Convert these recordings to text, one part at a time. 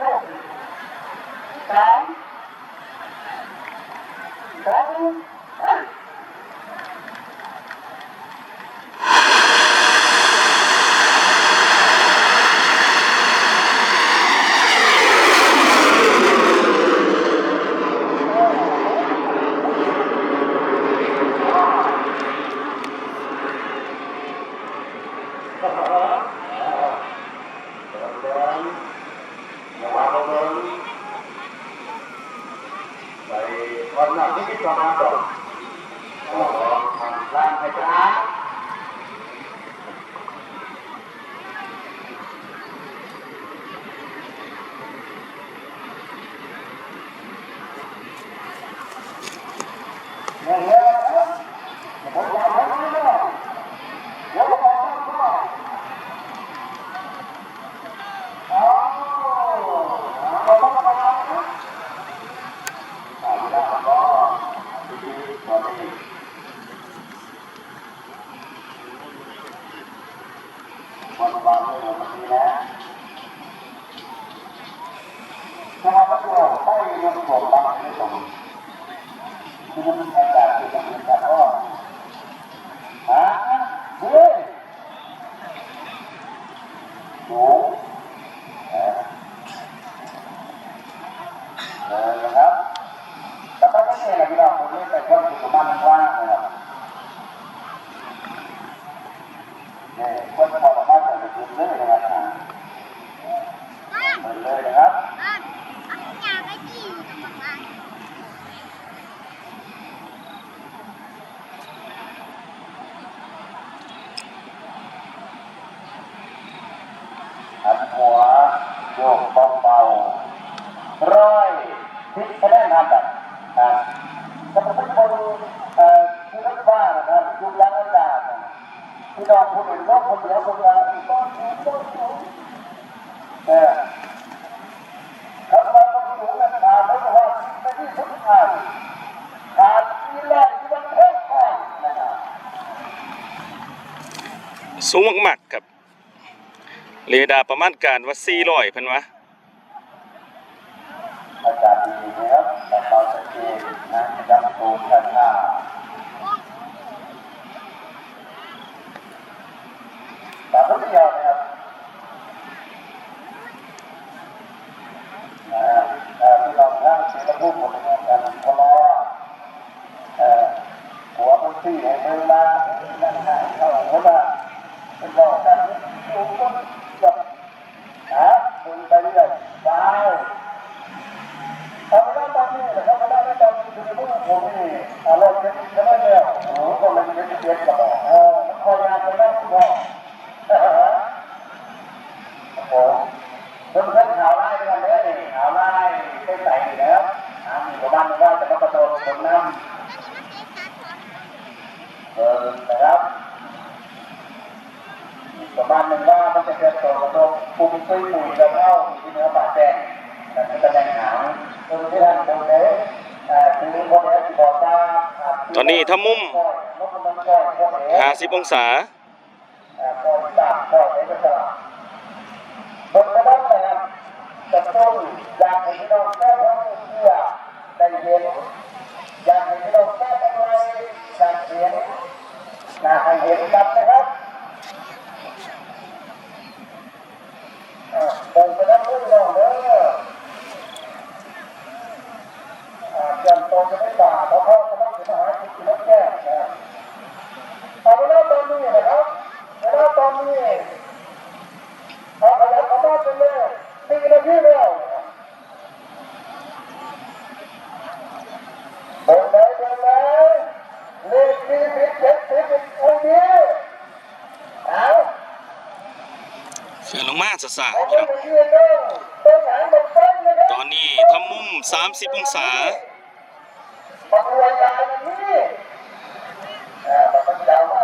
หกสามสองเอ้ย ไปวันนั้นที่ที่ประมาณสองร่างให้สะอาดเนี่ยเนี่ยผมอยากให้รู้นะเดี๋ยวผมบอกว่าอ๋อเราต้องมาแล้วนะ สามดาวก็ดีตอนนี้วันวานเลยวันนี้นะ ถ้ามาตัวใต้เรื่องของบางที่ตรงที่มันอากาศที่จะมีกันก็ฮะเฮ้ยโอ้เออเออนะครับ แต่ก็ไม่ใช่อะไรที่เราคนนี้แต่คนสุขภาพมันว่างนะครับนี่คนพอสามารถจะไปดูเลยนะครับเปิดเลยนะครับ อะอะอยากไปกี่อยู่ตรงนั้น หัวโยกเบาๆร้อยพลิกคะแนนนำแบบนะถ้าเป็นคนที่รถบ้านนะครับยุคยังอากาศนะที่น้องคนอื่นก็คนเดียวคนเดียวก็ถูกต้องถูกเออครับเราต้องรู้กันมาเพราะว่าไม่ได้ทุกทางขาดที่แรกที่มันเพิ่มก่อนนะครับสูงมากๆครับ เรดาร์ประมาณการว่า400เพิ่นวะอากาศดีนะครับแต่เราจะเองนะยังตูมกันหน้าแต่ทุกเดียวนะครับเอ่อเอ่อที่เรานั่งเสียงพูดหมดเลยกันทะเลาะเอ่อหัวมันที่ให้เดินมานั่นนะเข้าหัวมาเป็นรอกันอยู่ก็แบบ นะดึงไปเรื่อยไปทำไม่ได้ตอนนี้นะครับไม่ได้ตอนนี้คือพวกผมนี่อารมณ์เย็นจะไม่เดียวโอ้โหก็ เลยเย็นกับเออคอยานกันแล้วก็ผมเพื่อนเพื่อนข่าวไล่กันเลยนี่ข่าวไล่เป็นใส่แล้วอ่ามีประมาณว่าจะมาประตูคนน้ำเออนะครับประมาณหนึ่งว่ามันจะเกิดตัวกระทบปุ่มซุยปุ๋ยแล้วเข้าที่เนื้อปากแดงแต่เป็นตำแหน่งหางตรงที่ท่านตรงนี้คือโมเดลที่บอกว่าตอนนี้ถ้ามุม 50องศาอ่าปล่อยตากปล่อยเอกสารบนกระดานนะครับจะต้องอยากให้พี่น้องแก้ทั้งเชื่อได้เห็นอยากให้พี่น้องแก้ทั้งไรอยากเห็นนะให้เห็นกันนะครับเดินไปแล้วพุ่งลงเลยเตรียมตัวจะไม่ด่าเพราะเขา เอาขยับเข้ามาเป็นเลยสี่นาทีแล้วเดินเลยเดินเลยเลขสี่สิบเจ็ดสิบโอ้ยเอาเสือลงมาสะสาเอาพี่น้องเรื่อยๆต้นหางต้นไม้นะครับ ตอนนี้ถ้ามุม 30 องศาปักรวยยายมันนี่เออปักมันยาวมากปักเราโมา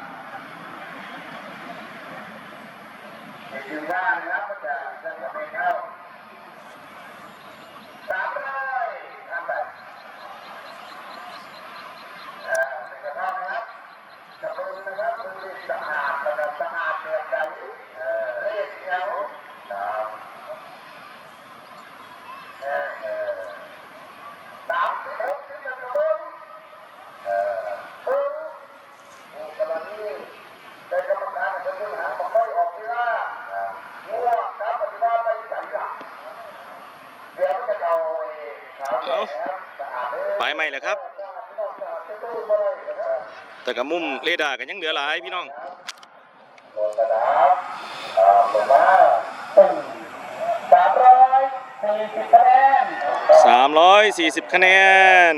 เด้อการในคิวหน้านะครับก็จะจะทำให้เข้าสามร้อยทำไปอ่าเป็นกระท่อมนะครับกระปุกนะครับคือสะอาดนะครับสะอาดเรียบร้อยเออเรียบเงาสามเออเอสามสิบหกสิบเอ็ดกระปุกเออปึ๊บนี่กำลังนี่ได้กรรมการจะดึงหางของเขาออกที่ว่างัวครับปฏิบัติไปใส่หลังเดี๋ยวมันจะเอาไอ้ขาวแดงนะครับสะอาดเลยไปไหมล่ะครับ แต่กับมุมเรดาร์กันยังเหลือหลายพี่น้องโดนกระดาษตามลงมาตึ้งสามร้อยสี่สิบคะแนน340คะแนน